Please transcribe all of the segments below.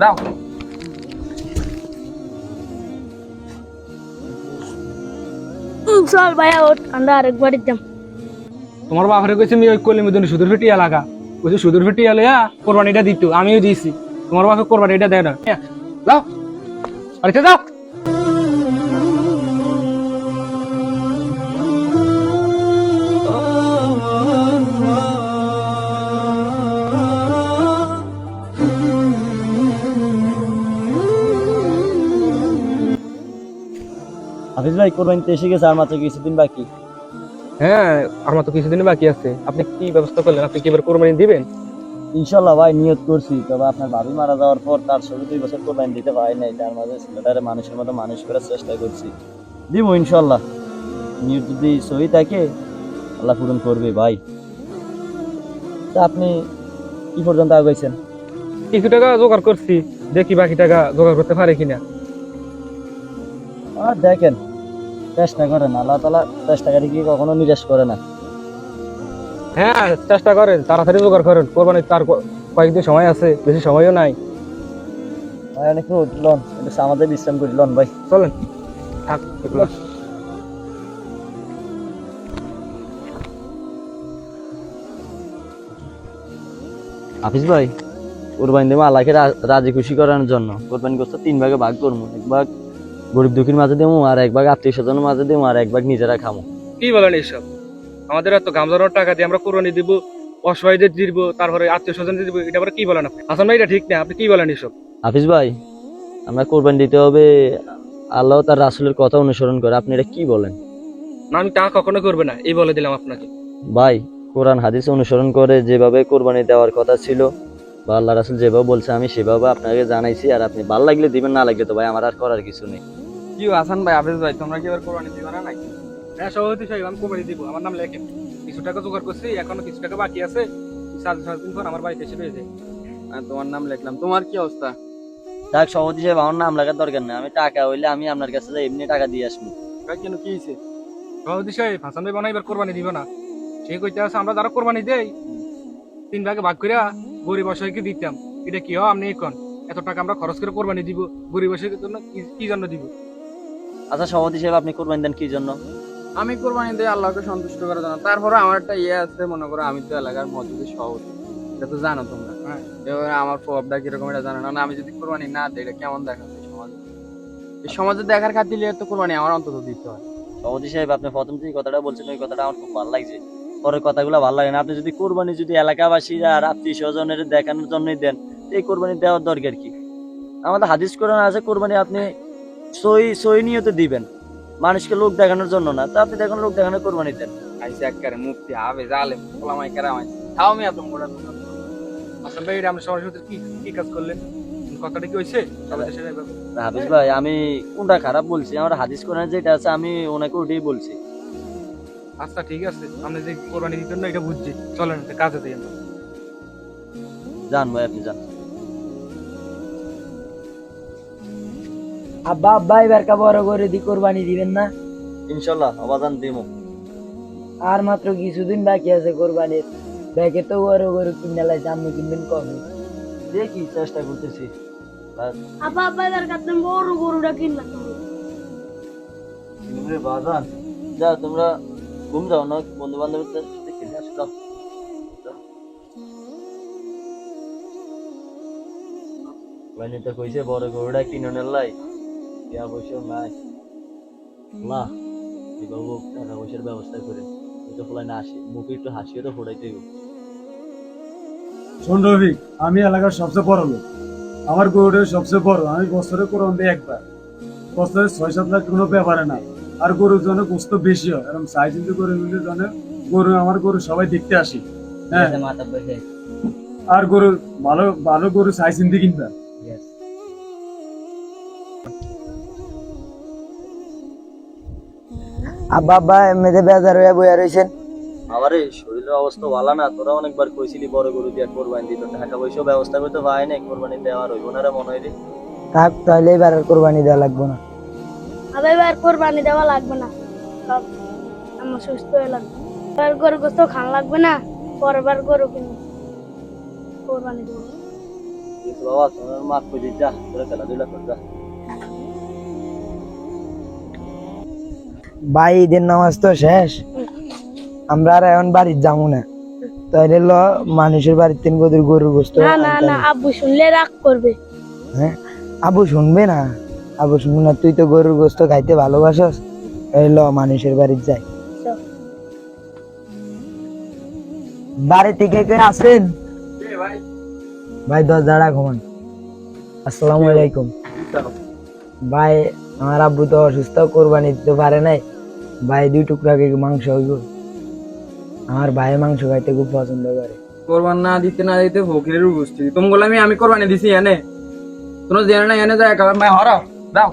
দাও। চল ভাইয়া ওঠ আমরা আরেকবার যাম। তোমার বাপরে কইছে আমি ওই কলিমের জন্য সুদূর ফিটি এলাকা কইছে সুদূর ফিটি এলে কোরবানিটা দিত আমিও দিয়েছি তোমার বাপে কোরবানিটা দেয় না। হ্যাঁ, যাও। আরে যাও। হাফিজ ভাই কোরবানিতে এসে গেছে আর মাত্র কিছুদিন বাকি। হ্যাঁ আমার তো কিছুদিন বাকি আছে। আপনি কি ব্যবস্থা করলেন? আপনি কি এবার কোরবানি দিবেন? ইনশাল্লাহ ভাই নিয়ত করছি। তবে আপনার ভাবি মারা যাওয়ার পর তার ষোলো দুই বছর কোরবানি দিতে পারি নাই। তার মাঝে ছেলেটারে মানুষের মতো মানুষ করার চেষ্টা করছি। দিব ইনশাল্লাহ নিয়ত যদি সহি থাকে আল্লাহ পূরণ করবে ভাই। তা আপনি কি পর্যন্ত আগাইছেন? কিছু টাকা জোগাড় করছি। দেখি বাকি টাকা জোগাড় করতে পারে কিনা। আর দেখেন চেষ্টা করেন আল্লাহ তালা চেষ্টাকারী কি কখনো নিরাশ করে না। হ্যাঁ চেষ্টা করেন তাড়াতাড়ি জোগাড় করেন কোরবানি তার কয়েকদিন সময় আছে বেশি সময়ও নাই। ভাই অনেক লন একটু আমাদের বিশ্রাম করি লন ভাই। চলেন থাক হাফিজ ভাই কোরবানি দেবো আল্লাহকে রাজি খুশি করানোর জন্য। কোরবানি করছে তিন ভাগে ভাগ করব এক ভাগ গরিব দুঃখীর মাঝে দেবো আর এক ভাগ আত্মীয় স্বজনের মাঝে দেবো আর এক ভাগ নিজেরা খামো। কি বলেন এইসব? আমাদের এত গামজানোর টাকা দিয়ে আমরা কোরবানি দিব অসহায়দের দিব তারপরে আত্মীয় স্বজন দিব এটা আবার কি বলেন আপনি? হাসান ভাই এটা ঠিক না আপনি কি বলেন এইসব? হাফিজ ভাই আমরা কোরবানি দিতে হবে আল্লাহ তার রাসুলের কথা অনুসরণ করে আপনি এটা কি বলেন? না আমি তা কখনো করবে না এই বলে দিলাম আপনাকে। ভাই কোরআন হাদিস অনুসরণ করে যেভাবে কোরবানি দেওয়ার কথা ছিল বা আল্লাহ রাসুল যেভাবে বলছে আমি সেভাবে আপনাকে জানাইছি আর আপনি ভালো লাগলে দিবেন না লাগলে তো ভাই আমার আর করার কিছু নেই। কি হাসান ভাই আবেদ ভাই তোমরা কি এবার কোরবানি দিবে না নাকি? হ্যাঁ সভাপতি সাহেব আমি কোরবানি দিব আমার নাম লেখেন। কিছু টাকা জোগাড় করছি এখনও কিছু টাকা বাকি আছে। সাত সাত দিন পর আমার বাড়িতে এসে পেয়ে যায়। তোমার নাম লিখলাম তোমার কি অবস্থা? থাক সভাপতি সাহেব আমার নাম লেখার দরকার নেই আমি টাকা হইলে আমি আপনার কাছে যাই এমনি টাকা দিয়ে আসব। ভাই কেন কি হয়েছে সভাপতি সাহেব হাসান ভাই বানা এবার কোরবানি দিব না। সে কইতে আছে আমরা যারা কোরবানি দেই তিন ভাগে ভাগ করে গরিব অসহায়কে দিতাম। এটা কি হয়? আপনি এখন এত টাকা আমরা খরচ করে কোরবানি দিব। গরিব অসহায়ের জন্য কি- জন্য দিব? আচ্ছা সভাপতি সাহেব আপনি কোরবানি দেন কি জন্য? আমি কোরবানি দিয়ে আল্লাহকে সন্তুষ্ট করার জন্য। তারপরে আমার একটা ইয়ে আছে মনে করো আমি তো এলাকার মসজিদের সভাপতি। এটা তো জানো তোমরা। হ্যাঁ। এবার আমার প্রভাবটা কীরকম এটা জানো না? আমি যদি কোরবানি না দিই এটা কেমন দেখাবে সমাজে? এই সমাজে দেখার খাতিরে তো কোরবানি আমার অন্তত দিতে হয়। সভাপতি সাহেব আপনি প্রথম যে কথাটা বলছেন ওই কথাটা আমার খুব ভালো লাগছে। পরের কথাগুলো ভালো লাগে না। আপনি যদি কোরবানি যদি এলাকাবাসীরা আর আত্মীয় স্বজনের দেখানোর জন্যই দেন এই কোরবানি দেওয়ার দরকার কি? আমাদের হাদিস কোরআন আছে কোরবানি আপনি সই সই নিয়তে দিবেন। মানুষকে লোক দেখানোর জন্য না। তো আপনি দেখুন লোক দেখানোর কোরবানি দেন। আইসে একবারে কেরামাই তাও আমি এত মোটা কথা ভাই আমরা সবার সাথে কি কি কাজ করলেন? কথাটা কি হয়েছে? হাফিজ ভাই আমি কোনটা খারাপ বলছি? আমার হাদিস কোরআন যেটা আছে আমি ওনাকে ওটাই বলছি। আচ্ছা ঠিক আছে। আপনি যে কোরবানি দিতেন না এটা বুঝছি। চলেন কাজে দিই আমরা। যান ভাই আপনি যান। আব্বা আব্বা এবার কা বড় করে দি কোরবানি দিবেন না? ইনশাল্লাহ অবাদান দিমো। আর মাত্র কিছুদিন বাকি আছে কোরবানির। ব্যাগে তো বড় গরু কিনে লাইছে আপনি কিনবেন কবে? দেখি চেষ্টা করতেছি। আব্বা আব্বা এবার কাছে বড় গরুটা কিনলাম। রে বাজান। যা তোমরা ঘুম যাও না বন্ধু বান্ধবের সাথে খেলে আসো। মানে তো কইছে, বড় গরুটা কিনে নেলাই বসে নাই। টাকা পয়সার ব্যবস্থা করে। তো না আসি, মুখে একটু হাসিয়ে তো ফোটাইতে শোন রফিক, আমি এলাকার সবচেয়ে বড় লোক। আমার গরুটা সবচেয়ে বড়। আমি বছরে দিই একবার। বছরে ছয় সাত লাখ কোনো ব্যাপারে না। আর গরুর জন্য গোস্ত বেশি হয়। এরকম সাইজ কিন্তু গরু মিলে জন্য গরু আমার গরু সবাই দেখতে আসি। হ্যাঁ। আর গরু ভালো ভালো গরু সাইজ চিনতে কিনবা? আব্বা আব্বা এমনিতে বেজার হয়ে বইয়া রয়েছেন আমার এই শরীরের অবস্থা ভালো না তোরা অনেকবার কইছিলি বড় গরু দিয়ে কোরবানি দিত টাকা পয়সা ব্যবস্থা করতে পারে নাই কোরবানি দেওয়ার হইব না রে মনে হয় রে। থাক তাহলে এবার আর কোরবানি দেওয়া লাগবে না। আবার এবার কোরবানি দেওয়া লাগবে না। সব আমার সুস্থ হয়ে লাগবে। এবার গরু গোস্ত খান লাগবে না পরের বার গরু কিনবো। কোরবানি দেবো। বাবা তোমার করে যা তোরা খেলাধুলা কর যা। ভাই ঈদের নামাজ তো শেষ। আমরা আর এখন বাড়ির যাব না। তাইলে ল মানুষের বাড়ির তিন গদুর গরুর গোস্ত না না না আব্বু শুনলে রাগ করবে। হ্যাঁ? আবু শুনবে না? আবু শুনবে তুই তো গরুর গোস্ত খাইতে ভালোবাসস? এই ল, মানুষের বাড়ির যাই। বাড়ি থেকে কে আছেন? ভাই, দশ দাঁড়া ঘুমান। আসসালামু আলাইকুম। ভাই, আমার আব্বু তো অসুস্থ, কোরবানি দিতে পারে নাই। ভাই, দুই টুকরা কে মাংস হইব? আমার ভাই মাংস খাইতে খুব পছন্দ করে। কোরবান না দিতে না দিতে ফকিরের গোষ্ঠী তুমি বললাম, আমি কোরবানি দিছি এনে। তোমরা জেনে না এনে যায় কারণ ভাই, হর। দাও।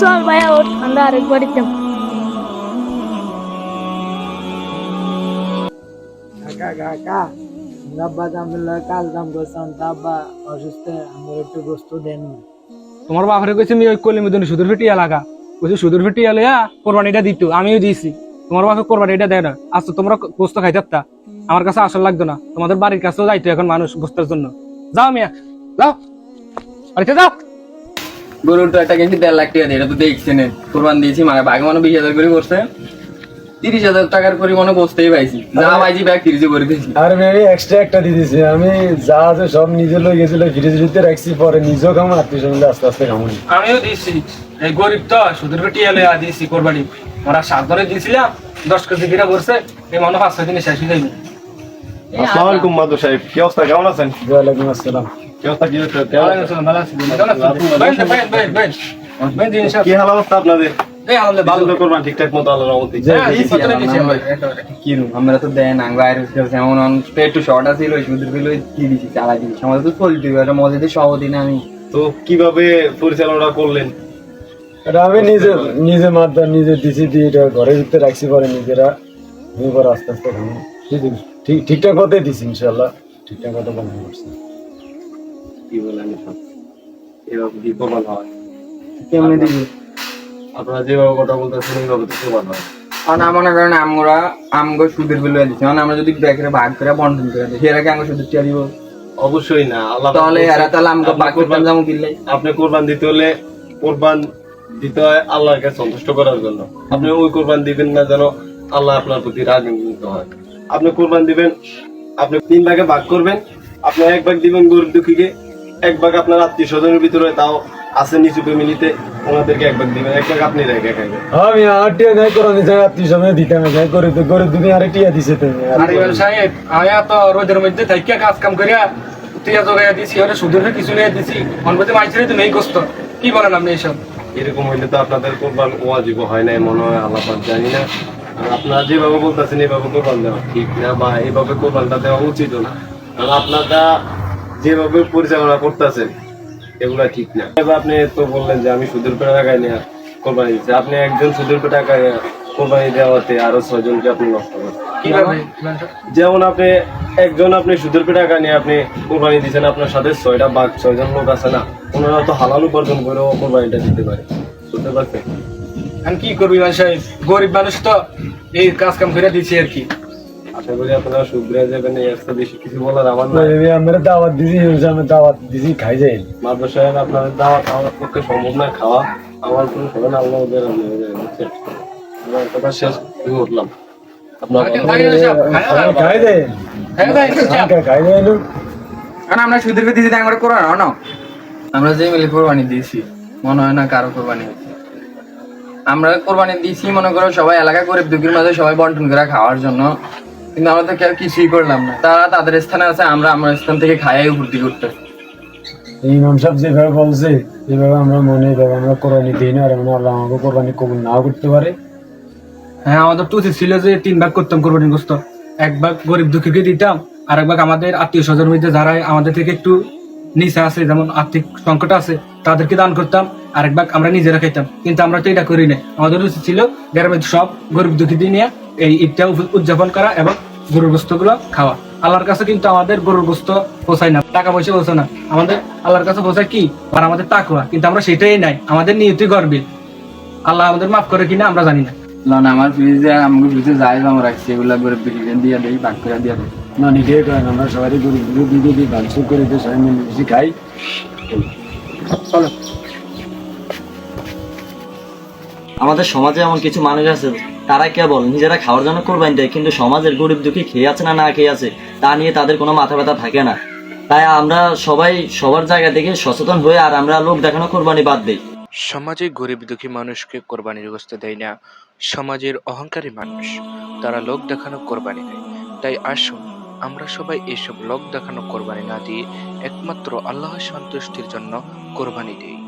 চল ভাইয়া ওর ঠান্ডা আরেকবার দিতাম কাকা কাকা আব্বা দাম কাল দাম করতাম আব্বা অসুস্থ আমার একটু গোস্ত দেন। তোমার বাপরে কইছে আমি ওই কলিম দিন সুদূর ফিটি এলাকা কইছে সুদূর ফিটি এলাকা কোরবানিটা দিত আমিও দিয়েছি তোমার বাপে কোরবানিটা দেয় না। আজ তো তোমরা গোস্ত খাইতে। আমার কাছে আসল লাগতো না। তোমাদের বাড়ির কাছেও যাইতো এখন মানুষ গোস্তের জন্য। যাও মিয়া যাও। বাড়িতে যাও। গরুর তো একটা কিনছি দেড় লাখ টাকা দিয়ে এটা তো দেখছি নে। কোরবান দিয়েছি মানে বাঘ মানে বিশ হাজার করে করছে। তিরিশ হাজার টাকার পরিমাণে বসতেই পাইছি। যা পাইছি ব্যাগ তিরিশে করে দিয়েছি। আর আমি এক্সট্রা একটা দিয়ে দিছি আমি যা আছে সব নিজে লই গেছিল ফ্রিজ ভিতরে রাখছি পরে নিজেও খামো আত্মীয় স্বজন আস্তে আস্তে খামো আমিও দিয়েছি। এই গরিব তো সুদূর ফিটি এলাকা দিয়েছি কোরবানি। ওরা সাত ধরে দিয়েছিলাম দশ কেজি কিনা করছে এই মনে পাঁচ ছয় দিনে শেষ হয়ে যাবে। আসসালামু আলাইকুম। মাদু সাহেব কি অবস্থা? কেমন আছেন? ওয়ালাইকুম আসসালাম। কি অবস্থা? কি হচ্ছে? আছি। আছি। সব। কি হাল অবস্থা আপনাদের? এই আনন্দে ভালো। ভালো করবেন ঠিকঠাক মতো আল্লাহর রহমতে। হ্যাঁ, আমরা। আমরা তো দেন আং যেমন একটু শর্ট বিল কি দিছি চালাই দিছি। আমাদের তো চলতে হবে একটা মসজিদের না আমি। তো কীভাবে পরিচালনা করলেন? এটা আমি নিজে নিজে মাত্রা নিজে দিছি দিয়ে এটা ঘরের ভিতরে রাখছি পরে নিজেরা। আস্তে আস্তে ঠিক ঠিক ঠিকঠাক মতো দিছি ইনশাল্লাহ ঠিকঠাক মতো বানানো করছি। কি বলেন হয়? কেমনে দিবি? আপনারা যেভাবে কথা বলতেছেন এইভাবে তো হয়। কারণ মনে করেন আমরা আমগো সুদের বিল দিচ্ছি মানে আমরা যদি ব্যাগরে ভাগ করে বন্টন করে দিই আমগো সুদের দিব। অবশ্যই না আল্লাহ তাহলে এরা তাহলে আমগো আপনি ভাগ কোরবান- যেমন বিল্লাই আপনি কোরবান দিতে হলে কোরবান দিতে হয় আল্লাহকে সন্তুষ্ট করার জন্য। আপনি ওই কোরবান দিবেন না যেন আল্লাহ আপনার প্রতি রাগান্বিত হয়। আপনি কোরবান দিবেন আপনি তিন ভাগে ভাগ করবেন। আপনি এক ভাগ দিবেন গরিব দুঃখীকে এক ভাগ আপনার আত্মীয় স্বজনের ভিতরে তাও আছে নিচু ফ্যামিলিতে ওনাদেরকে এক ভাগ দিবেন এক ভাগ আপনি রেখে খাইবেন। আমি আর টিয়া নাই করে নিজে আত্মীয় স্বজন দিতাম যাই করে তো গরিব দুদি আরে টিয়া দিছে তুমি আর আরে বেল সাহেব আমি তো রোদের মধ্যে থাইকা কাজ কাম করিয়া টিয়া জোগাইয়া দিছি ওরে সুদের কিছু নিয়ে দিছি অনবতে মাইছে তো নেই কষ্ট কি বলেন আপনি এইসব এরকম হইলে তো আপনাদের কোরবান ওয়াজিব হয় নাই মনে হয় আল্লাহ জানি না। আর আপনারা যেভাবে বলতেছেন এইভাবে কোরবান দেওয়া ঠিক না বা এইভাবে কোরবানটা দেওয়া উচিত না। কারণ আপনারা যেভাবে পরিচালনা করতেছেন এগুলা ঠিক না। এবার আপনি তো বললেন যে আমি সুদের পেটে টাকায় নিয়ে কোরবানি দিচ্ছি আপনি একজন সুদের পেটে টাকায় কোরবানি দেওয়াতে আরও ছয়জনকে আপনি নষ্ট করেন। কীভাবে? যেমন আপনি একজন আপনি সুদের পেটে টাকা নিয়ে আপনি কোরবানি দিচ্ছেন আপনার সাথে ছয়টা বাঘ ছয়জন লোক আছে না ওনারা তো হালাল উপার্জন করেও কোরবানিটা দিতে পারে। বুঝতে পারছেন? আমি কি করবি মান সাহেব? গরিব মানুষ তো এই কাজ কাম করে দিছি আর কি। আশা করি আপনারা শুক্রিয়া যাবেন এই একটা বেশি কিছু বলার আমার না, আমি আমরা দাওয়াত দিছি আমি দাওয়াত দিছি খাই যাই। মাদ্রাসা সাহেব আপনাদের দাওয়াত আমার পক্ষে সম্ভব না খাওয়া আমার কোনো আল্লাহ ওদের? আমার কথা শেষ করে উঠলাম আপনার আগে- কথা- আগে এসব খায়া দাও। খাই আমরা সুদের বিল আমরা কোরবান না আমরা যে মিলে কোরবানি দিয়েছি মনে হয় না কারও কোরবানি। হয়েছে আমরা কোরবানি দিয়েছি মনে করো সবাই এলাকা গরিব দুঃখীর মাঝে সবাই বন্টন করে খাওয়ার জন্য। কিন্তু আমরা তো কেউ কিছুই করলাম না। তারা তাদের স্থানে আছে আমরা আমার স্থান থেকে খাইয়াই উপলব্ধি করতে এই ইমাম সাহেব যেভাবে বলছে যেভাবে আমরা মনে এইভাবে আমরা কোরবানি দিই না আর মানে আল্লাহ আমাকে কোরবানি কবুল নাও করতে পারে। হ্যাঁ আমাদের তো উচিত ছিল যে তিন ভাগ করতাম কোরবানি গোস্ত। এক ভাগ গরিব দুঃখীকে দিতাম আর এক ভাগ আমাদের আত্মীয় স্বজন মধ্যে যারা আমাদের থেকে একটু নিচে আছে যেমন আর্থিক সংকট আছে তাদেরকে দান করতাম। আর এক ভাগ আমরা নিজেরা খাইতাম কিন্তু আমরা তো এটা করি না আমাদের উচিত ছিল গ্রামের সব গরিব দুঃখীদের নিয়ে এই ঈদটা উদযাপন করা এবং গরুর গোস্তগুলো খাওয়া আল্লাহর কাছে কিন্তু আমাদের গরুর গোস্ত পৌঁছায় না টাকা পয়সা পৌঁছায় না আমাদের আল্লাহর কাছে পৌঁছায় কি আর আমাদের তাকুয়া কিন্তু আমরা সেটাই নাই আমাদের নিয়তি গর্বিল আল্লাহ আমাদের মাফ করে কিনা আমরা জানি না লন আমার ফ্রিজে আমাকে ফ্রিজে যাই জমা রাখছি এগুলা গরিব দুঃখীকে দিয়ে দেই ভাগ করে দিয়ে দেই না নিজে করেন আমরা সবাই দুঃখী দিয়ে দিই ভাঙচুর করে দিই সবাই মিলে খাই চলো আমাদের সমাজে এমন কিছু মানুষ আছে, তারা কেবল নিজেরা খাওয়ার জন্য কোরবানি দেয়, কিন্তু সমাজের গরিব দুঃখী খেয়ে আছে না না খেয়ে আছে, তা নিয়ে তাদের কোনো মাথা ব্যথা থাকে না। তাই আমরা সবাই সবার জায়গা থেকে সচেতন হয়ে আর আমরা লোক দেখানো কোরবানি বাদ দেই। সমাজে গরিব দুঃখী মানুষকে কোরবানির গোস্ত দেয় না, সমাজের অহংকারী মানুষ, তারা লোক দেখানো কোরবানি দেয়। তাই আসুন, আমরা সবাই এসব লোক দেখানো কোরবানি না দিয়ে একমাত্র আল্লাহ সন্তুষ্টির জন্য কোরবানি দিই।